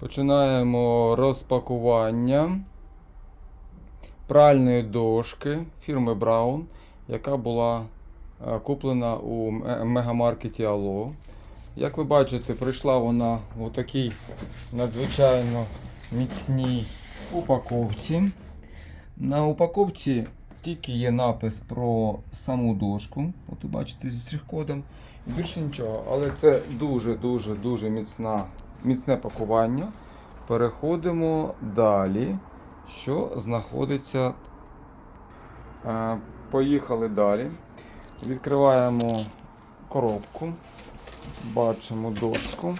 Починаємо розпакування пральної дошки фірми Brown, яка була е, куплена у мегамаркеті Алло. Як ви бачите, прийшла вона у такій надзвичайно міцній упаковці. На упаковці тільки є напис про саму дошку. От ви бачите зі штрих-кодом. Більше нічого. Але це дуже-дуже дуже міцна, міцне пакування. Переходимо далі. Що знаходиться? Е, Поїхали далі. Відкриваємо коробку. Бачимо дошку.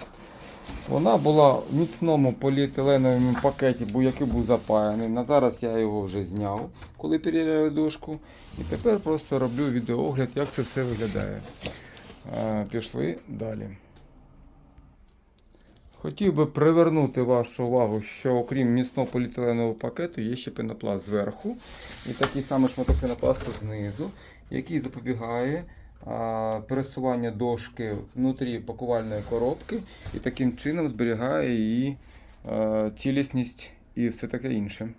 Вона була в міцному поліетиленовому пакеті, який був запаяний. На зараз я його вже зняв, коли перевіряю дошку. І тепер просто роблю відеоогляд, як це все виглядає. Е, Пішли далі. Хотів би привернути вашу увагу, що окрім міцного поліетиленового пакету є ще пенопласт зверху і такий самий шматок пенопласту знизу, який запобігає а, пересування дошки внутрі пакувальної коробки і таким чином зберігає її а, цілісність і все таке інше.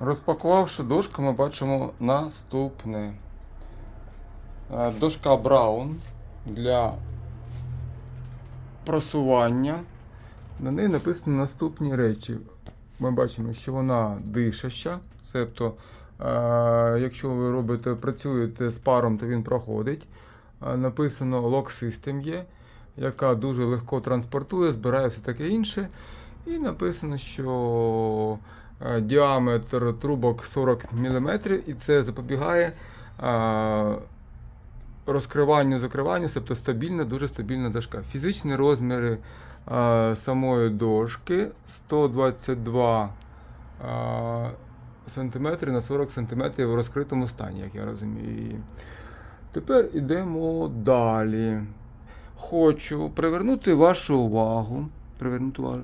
Розпакувавши дошку, ми бачимо наступне. Дошка Brown для просування. На неї написано наступні речі. Ми бачимо, що вона дишаща, тобто, якщо ви робите, працюєте з паром, то він проходить. Е, написано Lock System є, яка дуже легко транспортує, збирає все таке інше. І написано, що е, діаметр трубок 40 мм, і це запобігає розкриванню, закриванню, тобто стабільна, дуже стабільна дошка. Фізичні розміри е, самої дошки 122 е, см на 40 см в розкритому стані, як я розумію. Тепер йдемо далі. Хочу привернути вашу увагу. Привернути увагу.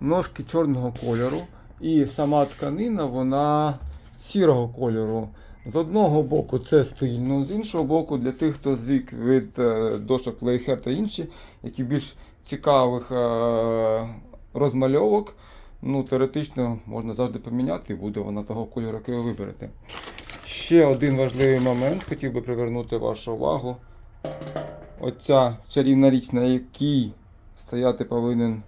Ножки чорного кольору. І сама тканина, вона сірого кольору. З одного боку це стильно, з іншого боку, для тих, хто звик від е, дошок Лейхер та інші, які більш цікавих е, розмальовок, ну, теоретично можна завжди поміняти, і буде вона того кольору, який ви виберете. Ще один важливий момент, хотів би привернути вашу увагу. Оця чарівна річ, на якій стояти повинен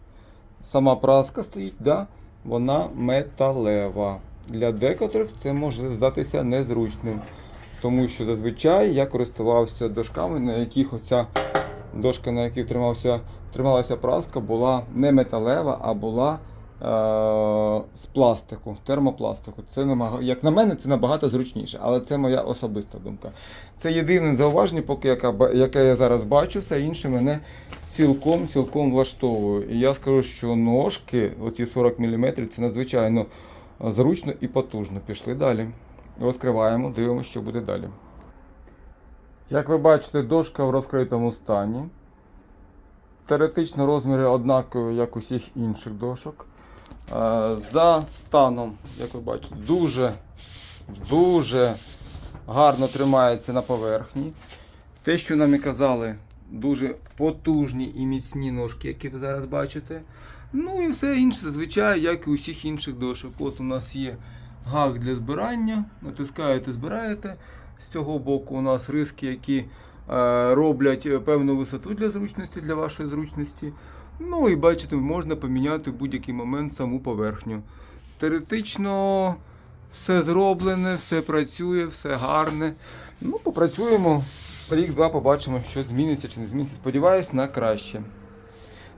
сама праска стоїть, да? вона металева. Для декотрих це може здатися незручним, тому що зазвичай я користувався дошками, на яких оця дошка, на яких тримався, трималася праска, була не металева, а була е- з пластику, термопластику. Це. Як на мене, це набагато зручніше, але це моя особиста думка. Це єдине зауваження, поки яка, яке я зараз бачу, все інше мене цілком цілком влаштовує. І я скажу, що ножки, оці 40 мм, це надзвичайно зручно і потужно. Пішли далі. Розкриваємо, дивимося, що буде далі. Як ви бачите, дошка в розкритому стані. Теоретично розміри однакові, як у всіх інших дошок. Е, За станом, як ви бачите, дуже, дуже гарно тримається на поверхні. Те, що нам і казали, дуже потужні і міцні ножки, які ви зараз бачите. Ну і все інше, зазвичай, як і у всіх інших дошок. От у нас є гак для збирання. Натискаєте, збираєте. З цього боку у нас риски, які е, роблять певну висоту для зручності, для вашої зручності. Ну і бачите, можна поміняти в будь-який момент саму поверхню. Теоретично все зроблене, все працює, все гарне. Ну, попрацюємо. Рік-два побачимо, що зміниться чи не зміниться. Сподіваюсь, на краще.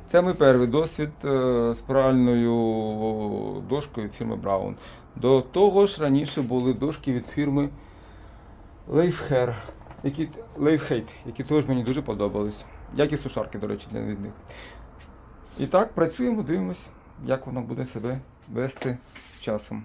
Це мій перший досвід е, з пральною дошкою від фірми Brown. До того ж раніше були дошки від фірми Leifher, які, Leifheit, які теж мені дуже подобались. Як і сушарки, до речі, для від них. І так, працюємо, дивимось, як воно буде себе вести з часом.